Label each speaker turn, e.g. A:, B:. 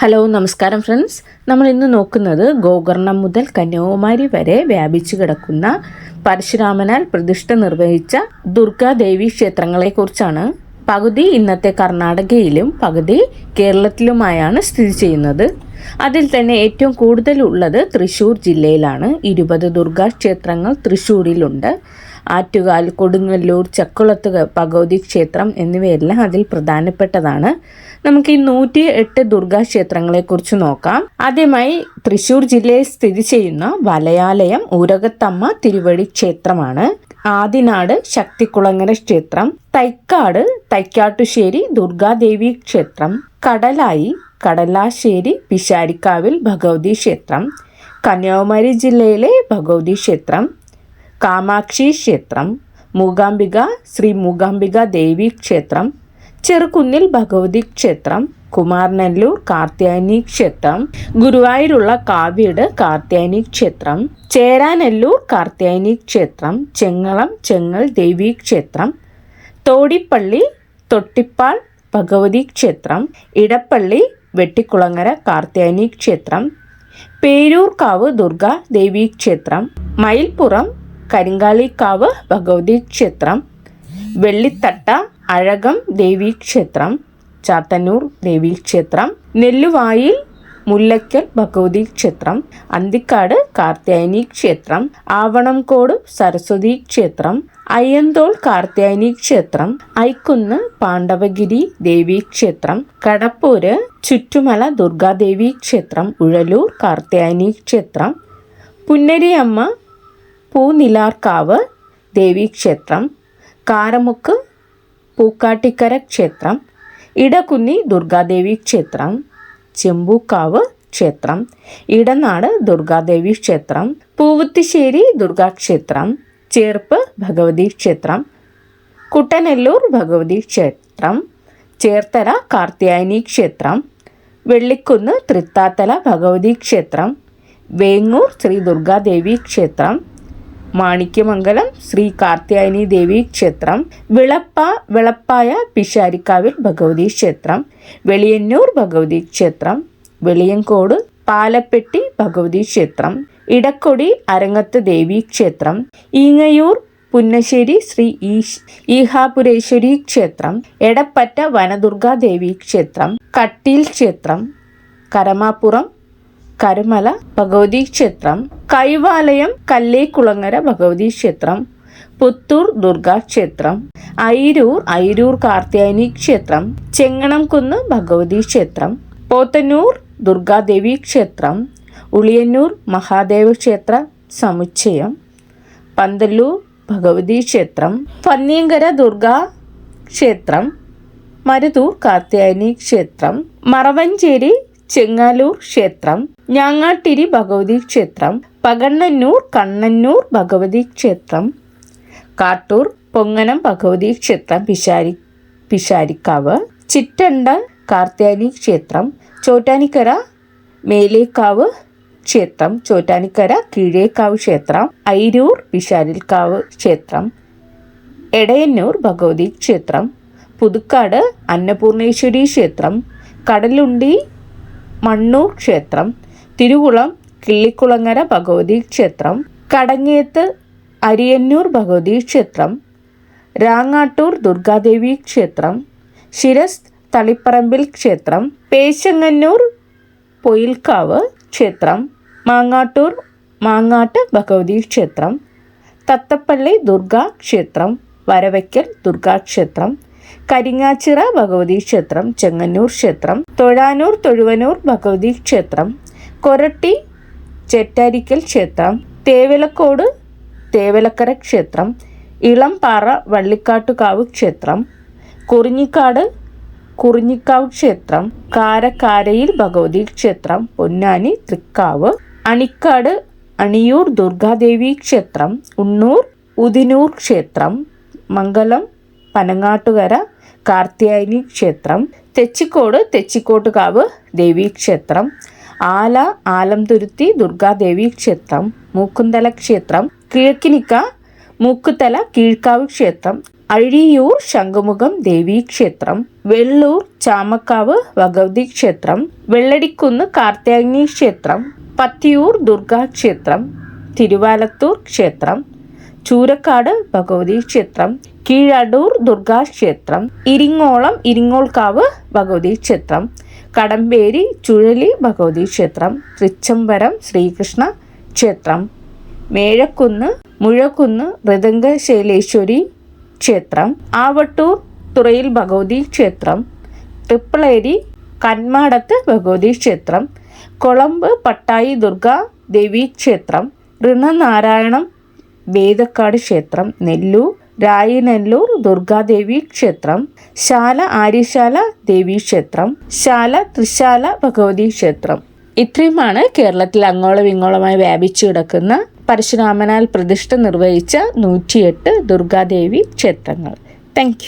A: Hello നമസ്കാരം friends. നമ്മൾ ഇന്ന് നോക്കുന്നത് ഗോകർണം മുതൽ കന്യാകുമാരി വരെ വ്യാപിച്ചു കിടക്കുന്ന പരശുരാമനാൽ പ്രതിഷ്ഠ നിർവഹിച്ച ദുർഗാദേവി ക്ഷേത്രങ്ങളെക്കുറിച്ചാണ്. പകുതി ഇന്നത്തെ കർണാടകയിലും പകുതി കേരളത്തിലുമായാണ് സ്ഥിതി ചെയ്യുന്നത്. അതിൽ തന്നെ ഏറ്റവും കൂടുതൽ ഉള്ളത് തൃശ്ശൂർ ജില്ലയിലാണ്. ഇരുപത് ദുർഗാക്ഷേത്രങ്ങൾ തൃശ്ശൂരിലുണ്ട് ആറ്റുകാൽ കൊടുങ്ങല്ലൂർ ചക്കുളത്ത് ഭഗവതി ക്ഷേത്രം എന്നിവയെല്ലാം അതിൽ പ്രധാനപ്പെട്ടതാണ്. നമുക്ക് ഈ നൂറ്റി എട്ട് ദുർഗാ ക്ഷേത്രങ്ങളെക്കുറിച്ച് നോക്കാം. ആദ്യമായി തൃശൂർ ജില്ലയിൽ സ്ഥിതി ചെയ്യുന്ന വലയാലയം ഊരകത്തമ്മ തിരുവഴി ക്ഷേത്രമാണ്. ആദിനാട് ശക്തികുളങ്ങര ക്ഷേത്രം തൈക്കാട് തൈക്കാട്ടുശ്ശേരി ദുർഗാദേവി ക്ഷേത്രം കടലായി കടലാശ്ശേരി പിശാരിക്കാവിൽ ഭഗവതി ക്ഷേത്രം കന്യാകുമാരി ജില്ലയിലെ ഭഗവതി ക്ഷേത്രം കാമാക്ഷി ക്ഷേത്രം മൂകാംബിക ശ്രീ മൂകാംബിക ദേവി ക്ഷേത്രം ചെറുകുന്നിൽ ഭഗവതി ക്ഷേത്രം കുമാരനല്ലൂർ കാർത്യാനി ക്ഷേത്രം ഗുരുവായൂരുള്ള കാവ്യട് കാർത്യാനി ക്ഷേത്രം ചേരാനല്ലൂർ കാർത്യാനി ക്ഷേത്രം ചെങ്ങളം ചെങ്ങൽ ദേവി ക്ഷേത്രം തോടിപ്പള്ളി തൊട്ടിപ്പാൾ ഭഗവതി ക്ഷേത്രം ഇടപ്പള്ളി വെട്ടിക്കുളങ്ങര കാർത്യാനി ക്ഷേത്രം പേരൂർക്കാവ് ദുർഗ ദേവി ക്ഷേത്രം മയിൽപ്പുറം കരിങ്കാളിക്കാവ് ഭഗവതി ക്ഷേത്രം വെള്ളിത്തട്ട അഴകം ദേവി ക്ഷേത്രം ചാത്തന്നൂർ ദേവി ക്ഷേത്രം നെല്ലുവായിൽ മുല്ലയ്ക്കൽ ഭഗവതി ക്ഷേത്രം അന്തിക്കാട് കാർത്യായനി ക്ഷേത്രം ആവണംകോട് സരസ്വതി ക്ഷേത്രം അയ്യന്തോൾ കാർത്യായനി ക്ഷേത്രം ഐക്കുന്ന് പാണ്ഡവഗിരി ദേവി ക്ഷേത്രം കടപ്പൂര് ചുറ്റുമല ദുർഗാദേവി ക്ഷേത്രം ഉഴലൂർ കാർത്യായനി ക്ഷേത്രം പുന്നരിയമ്മ പൂനിലാർക്കാവ് ദേവീക്ഷേത്രം കാരമുക്ക് പൂക്കാട്ടിക്കര ക്ഷേത്രം ഇടകുന്നി ദുർഗാദേവി ക്ഷേത്രം ചെമ്പൂക്കാവ് ക്ഷേത്രം ഇടനാട് ദുർഗാദേവി ക്ഷേത്രം പൂവുത്തിശ്ശേരി ദുർഗാക്ഷേത്രം ചേർപ്പ് ഭഗവതി ക്ഷേത്രം കുട്ടനെല്ലൂർ ഭഗവതി ക്ഷേത്രം ചേർത്തല കാർത്തിയായനി ക്ഷേത്രം വെള്ളിക്കുന്ന് തൃത്താത്തല ഭഗവതി ക്ഷേത്രം വേങ്ങൂർ ശ്രീ ദുർഗാദേവി ക്ഷേത്രം മാണിക്യമംഗലം ശ്രീ കാർത്യായനി ദേവി ക്ഷേത്രം വിളപ്പ വിളപ്പായ പിഷാരിക്കാവിൽ ഭഗവതി ക്ഷേത്രം വെളിയന്നൂർ ഭഗവതി ക്ഷേത്രം വെളിയങ്കോട് പാലപ്പെട്ടി ഭഗവതി ക്ഷേത്രം ഇടക്കൊടി അരങ്ങത്ത് ദേവി ക്ഷേത്രം ഈങ്ങയൂർ പുന്നശ്ശേരി ശ്രീ ഈശ് ഈഹാപുരേശ്വരി ക്ഷേത്രം എടപ്പറ്റ വനദുർഗാ ദേവി ക്ഷേത്രം കട്ടിൽ ക്ഷേത്രം കരമാപ്പുറം കരുമല ഭഗവതി ക്ഷേത്രം കൈവാലയം കല്ലേക്കുളങ്ങര ഭഗവതി ക്ഷേത്രം പുത്തൂർ ദുർഗാ ക്ഷേത്രം ഐരൂർ ഐരൂർ കാർത്യായനി ക്ഷേത്രം ചെങ്ങണംകുന്ന് ഭഗവതി ക്ഷേത്രം പോത്തന്നൂർ ദുർഗാദേവി ക്ഷേത്രം ഉളിയന്നൂർ മഹാദേവ ക്ഷേത്ര സമുച്ചയം പന്തല്ലൂർ ഭഗവതി ക്ഷേത്രം പന്നിയങ്കര ദുർഗാ ക്ഷേത്രം മരുതൂർ കാർത്യായനി ക്ഷേത്രം മറവഞ്ചേരി ചെങ്ങാലൂർ ക്ഷേത്രം ഞാങ്ങാട്ടിരി ഭഗവതി ക്ഷേത്രം പകണ്ണന്നൂർ കണ്ണന്നൂർ ഭഗവതി ക്ഷേത്രം കാട്ടൂർ പൊങ്ങനം ഭഗവതി ക്ഷേത്രം പിശാരി പിശാരിക്കാവ് ചിറ്റണ്ട കാർത്യാനി ക്ഷേത്രം ചോറ്റാനിക്കര മേലേക്കാവ് ക്ഷേത്രം ചോറ്റാനിക്കര കീഴേക്കാവ് ക്ഷേത്രം ഐരൂർ പിശാരിൽക്കാവ് ക്ഷേത്രം എടയന്നൂർ ഭഗവതി ക്ഷേത്രം പുതുക്കാട് അന്നപൂർണേശ്വരി ക്ഷേത്രം കടലുണ്ടി മണ്ണൂർ ക്ഷേത്രം തിരുകുളം കിള്ളിക്കുളങ്ങര ഭഗവതി ക്ഷേത്രം കടങ്ങേത്ത് അരിയന്നൂർ ഭഗവതി ക്ഷേത്രം രാങ്ങാട്ടൂർ ദുർഗാദേവി ക്ഷേത്രം ശിരസ് തളിപ്പറമ്പിൽ ക്ഷേത്രം പേശങ്ങന്നൂർ പൊയിൽക്കാവ് ക്ഷേത്രം മാങ്ങാട്ടൂർ മാങ്ങാട്ട് ഭഗവതി ക്ഷേത്രം തത്തപ്പള്ളി ദുർഗാ ക്ഷേത്രം വരവയ്ക്കൽ ദുർഗാക്ഷേത്രം കരിങ്ങാച്ചിറ ഭഗവതി ക്ഷേത്രം ചെങ്ങന്നൂർ ക്ഷേത്രം തൊഴാനൂർ തൊഴുവനൂർ ഭഗവതി ക്ഷേത്രം കൊരട്ടി ചെറ്റാരിക്കൽ ക്ഷേത്രം തേവലക്കോട് തേവലക്കര ക്ഷേത്രം ഇളംപാറ വള്ളിക്കാട്ടുകാവ് ക്ഷേത്രം കുറിഞ്ഞിക്കാട് കുറിഞ്ഞിക്കാവ് ക്ഷേത്രം കാരക്കാരയിൽ ഭഗവതി ക്ഷേത്രം പൊന്നാനി തൃക്കാവ് അണിക്കാട് അണിയൂർ ദുർഗാദേവി ക്ഷേത്രം ഉണ്ണൂർ ഉദിനൂർ ക്ഷേത്രം മംഗലം പനങ്ങാട്ടുകര കാർത്തിയായനി ക്ഷേത്രം തെച്ചിക്കോട് തെച്ചിക്കോട്ടുകാവ് ദേവീക്ഷേത്രം ആല ആലംതുരുത്തി ദുർഗാദേവി ക്ഷേത്രം മൂക്കുന്തല ക്ഷേത്രം കിഴക്കിനിക്ക മൂക്കുത്തല കീഴ്ക്കാവ് ക്ഷേത്രം അഴിയൂർ ശംഖുമുഖം ദേവീക്ഷേത്രം വെള്ളൂർ ചാമക്കാവ് ഭഗവതി ക്ഷേത്രം വെള്ളടിക്കുന്ന് കാർത്യാഗ്നി ക്ഷേത്രം പത്തിയൂർ ദുർഗാക്ഷേത്രം തിരുവാലത്തൂർ ക്ഷേത്രം ചൂരക്കാട് ഭഗവതി ക്ഷേത്രം കീഴടൂർ ദുർഗാക്ഷേത്രം ഇരിങ്ങോളം ഇരിങ്ങോൾക്കാവ് ഭഗവതി ക്ഷേത്രം കടമ്പേരി ചുഴലി ഭഗവതി ക്ഷേത്രം തൃച്ചംബരം ശ്രീകൃഷ്ണ ക്ഷേത്രം മേഴക്കുന്ന് മുഴക്കുന്ന് മൃദംഗശൈലേശ്വരി ക്ഷേത്രം ആവട്ടൂർ തുറയിൽ ഭഗവതി ക്ഷേത്രം ട്രിപ്പിളേരി കന്മാടത്ത് ഭഗവതി ക്ഷേത്രം കൊളമ്പ് പട്ടായി ദുർഗ ദേവി ക്ഷേത്രം ഋണനാരായണം വേദക്കാട് ക്ഷേത്രം നെല്ലൂർ രായനെല്ലൂർ ദുർഗാദേവി ക്ഷേത്രം ശാല ആര്യശാല ദേവി ക്ഷേത്രം ശാല തൃശാല ഭഗവതി ക്ഷേത്രം. ഇത്രയുമാണ് കേരളത്തിൽ അങ്ങോളം ഇങ്ങോളമായി വ്യാപിച്ചു കിടക്കുന്ന പരശുരാമനാൽ പ്രതിഷ്ഠ നിർവഹിച്ച നൂറ്റിയെട്ട് ദുർഗാദേവി ക്ഷേത്രങ്ങൾ. താങ്ക്